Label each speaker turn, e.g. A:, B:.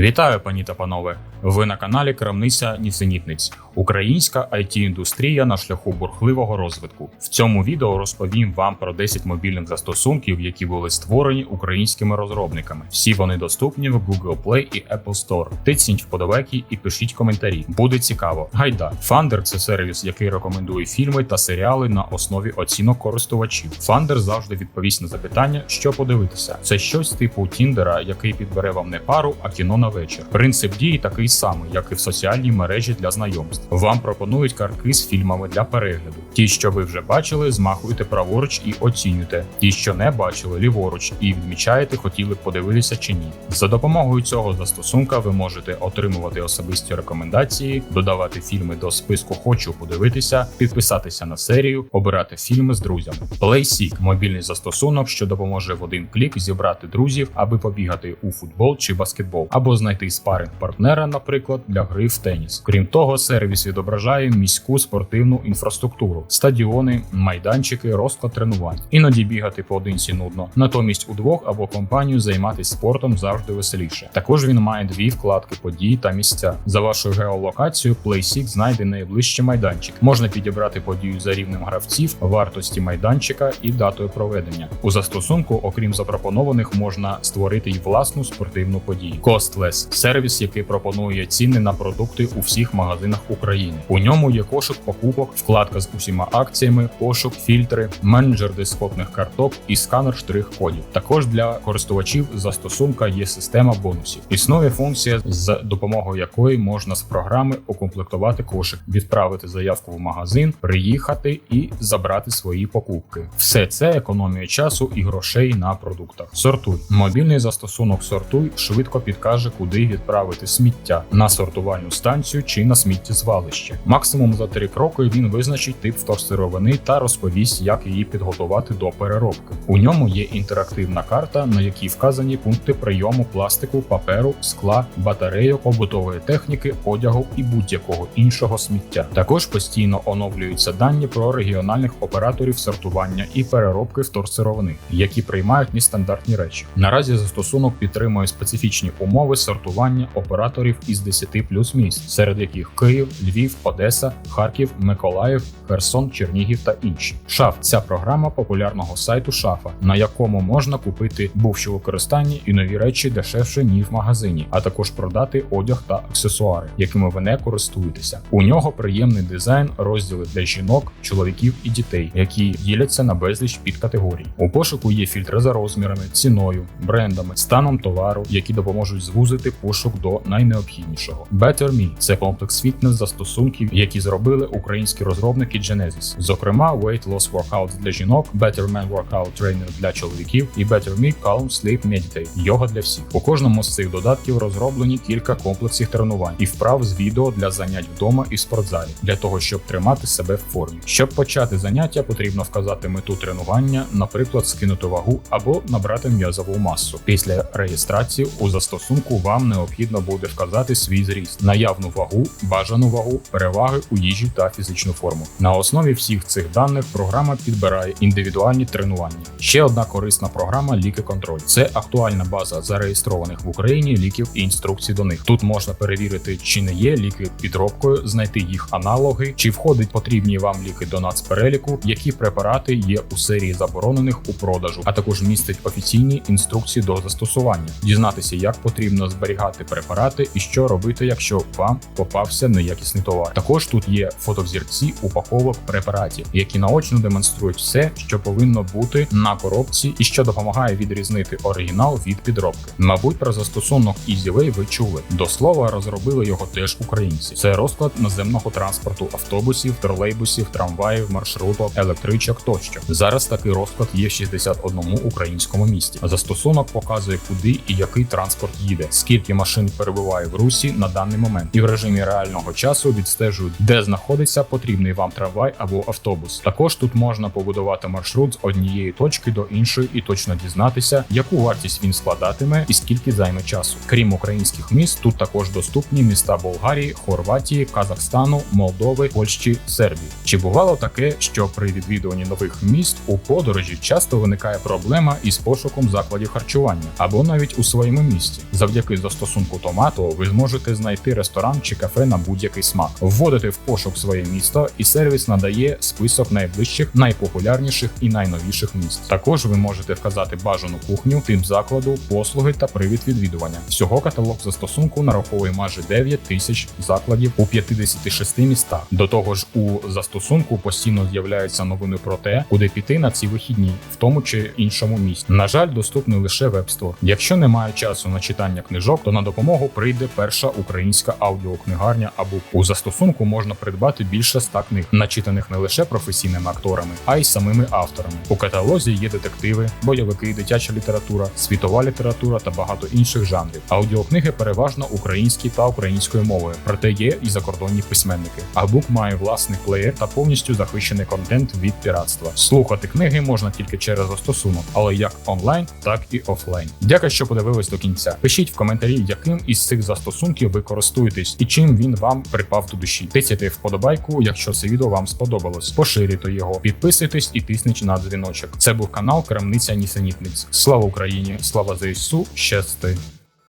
A: Вітаю, пані та панове! Ви на каналі Крамниця Ніценітниць. Українська it індустрія на шляху бурхливого розвитку. В цьому відео розповім вам про 10 мобільних застосунків, які були створені українськими розробниками. Всі вони доступні в Google Play і Apple Store. Тисніть вподобайки і пишіть коментарі. Буде цікаво. Гайда Фандер це сервіс, який рекомендує фільми та серіали на основі оцінок користувачів. Фандер завжди відповість на запитання, що подивитися. Це щось типу Тіндера, який підбере вам не пару, а кіно на вечір. Принцип дії такий самий, як і в соціальній мережі для знайомств. Вам пропонують картки з фільмами для перегляду. Ті, що ви вже бачили, змахуйте праворуч і оцінюйте. Ті, що не бачили, ліворуч, і відмічаєте, хотіли б подивитися чи ні. За допомогою цього застосунка ви можете отримувати особисті рекомендації, додавати фільми до списку Хочу подивитися, підписатися на серію, обирати фільми з друзями. PlaySeek – мобільний застосунок, що допоможе в один клік зібрати друзів, аби побігати у футбол чи баскетбол, або знайти спаринг партнера, наприклад, для гри в теніс. Крім того, сервіс відображає міську спортивну інфраструктуру, стадіони, майданчики, розклад тренувань. Іноді бігати поодинці нудно. Натомість удвох або компанію займатися спортом завжди веселіше. Також він має дві вкладки подій та місця. За вашою геолокацією, PlaySeek знайде найближчий майданчик. Можна підібрати подію за рівнем гравців, вартості майданчика і датою проведення. У застосунку, окрім запропонованих, можна створити й власну спортивну подію. Costless – сервіс, який пропонує ціни на продукти у всіх магазинах України. У ньому є кошик покупок, вкладка з усіма акціями, пошук, фільтри, менеджер дископних карток і сканер штрих-кодів. Також для користувачів застосунка є система бонусів. Існує функція, з допомогою якої можна з програми укомплектувати кошик, відправити заявку в магазин, приїхати і забрати свої покупки. Все це економія часу і грошей на продуктах. Сортуй мобільний застосунок Сортуй швидко підкаже, куди відправити сміття на сортувальну станцію чи на сміттєзвалище. Максимум за три кроки він визначить тип вторсировини та розповість, як її підготувати до переробки. У ньому є інтерактивна карта, на якій вказані пункти прийому пластику, паперу, скла, батарейок, побутової техніки, одягу і будь-якого іншого сміття. Також постійно оновлюються дані про регіональних операторів сортування і переробки вторсировини, які приймають нестандартні речі. Наразі застосунок підтримує специфічні умови сортування операторів із 10 плюс міст, серед яких Київ, Львів, Одеса, Харків, Миколаїв, Херсон, Чернігів та інші. Шаф ця програма популярного сайту Шафа, на якому можна купити бувші використанні і нові речі дешевше ніж в магазині, а також продати одяг та аксесуари, якими ви не користуєтеся. У нього приємний дизайн, розділи для жінок, чоловіків і дітей, які діляться на безліч підкатегорій. У пошуку є фільтри за розмірами, ціною, брендами, станом товару, які допоможуть звузити пошук до найнеобхіднішого. Better Me – це комплекс фітнес застосунків, які зробили українські розробники Genesis. Зокрема, Weight Loss Workout для жінок, Better Man Workout Trainer для чоловіків і Better Me Calm Sleep Meditate – йога для всіх. У кожному з цих додатків розроблені кілька комплексів тренувань і вправ з відео для занять вдома і спортзалі, для того, щоб тримати себе в формі. Щоб почати заняття, потрібно вказати мету тренування, наприклад, скинути вагу або набрати м'язову масу. Після реєстрації у застосунку вам необхідно буде вказати свій зріст, наявну вагу, бажану вагу, переваги у їжі та фізичну форму. На основі всіх цих даних програма підбирає індивідуальні тренування. Ще одна корисна програма Ліки Контроль. Це актуальна база зареєстрованих в Україні ліків і інструкцій до них. Тут можна перевірити, чи не є ліки підробкою, знайти їх аналоги, чи входить потрібні вам ліки до нацпереліку, які препарати є у серії заборонених у продажу, а також містить офіційні інструкції до застосування, дізнатися, як потрібно зберігати препарати і що робити, якщо вам попався неякісний товар. Також тут є фотовзірці упаковок препаратів, які наочно демонструють все, що повинно бути на коробці, і що допомагає відрізнити оригінал від підробки. Мабуть, про застосунок EasyWay ви чули. До слова, розробили його теж українці. Це розклад наземного транспорту автобусів, тролейбусів, трамваїв, маршруток, електричок тощо. Зараз такий розклад є в 61 українському місті. Застосунок показує, куди і який транспорт їде, скільки машин перебуває в русі на даний момент, і в режимі реального часу відстежують, де знаходиться потрібний вам трамвай або автобус. Також тут можна побудувати маршрут з однієї точки до іншої і точно дізнатися, яку вартість він складатиме і скільки займе часу. Крім українських міст, тут також доступні міста Болгарії, Хорватії, Казахстану, Молдови, Польщі, Сербії. Чи бувало таке, що при відвідуванні нових міст у подорожі часто виникає проблема із пошуком закладів харчування або навіть у своєму місті? Завдяки застосунку Томато ви зможете знайти ресторан чи кафе на будь-який смак, вводити в пошук своє місто, і сервіс надає список найближчих, найпопулярніших і найновіших місць. Також ви можете вказати бажану кухню, тип закладу, послуги та привід відвідування. Всього каталог застосунку нараховує майже 9 тисяч закладів у 56 містах. До того ж, у застосунку постійно з'являються новини про те, куди піти на ці вихідні, в тому чи іншому місті. На жаль, доступний лише веб-стор. Якщо немає часу на читання книжок, то на допомогу прийде перша українська аудіокнигарня Абук. У застосунку можна придбати більше ста книг, начитаних не лише професійними акторами, а й самими авторами. У каталозі є детективи, бойовики, дитяча література, світова література та багато інших жанрів. Аудіокниги переважно українські та українською мовою, проте є і закордонні письменники. Абук має власний плеєр та повністю захищений контент від піратства. Слухати книги можна тільки через застосунок, але як онлайн, так і офлайн. Дякую, що подивились до кінця. Пишіть в коментарі, яким із цих застосунків ви користуєтесь і чим він вам припав до душі. Тицяйте вподобайку, якщо це відео вам сподобалось. Поширюйте його, підписуйтесь і тисніть на дзвіночок. Це був канал Крамниця Нісенітниць. Слава Україні! Слава ЗСУ! Щасти!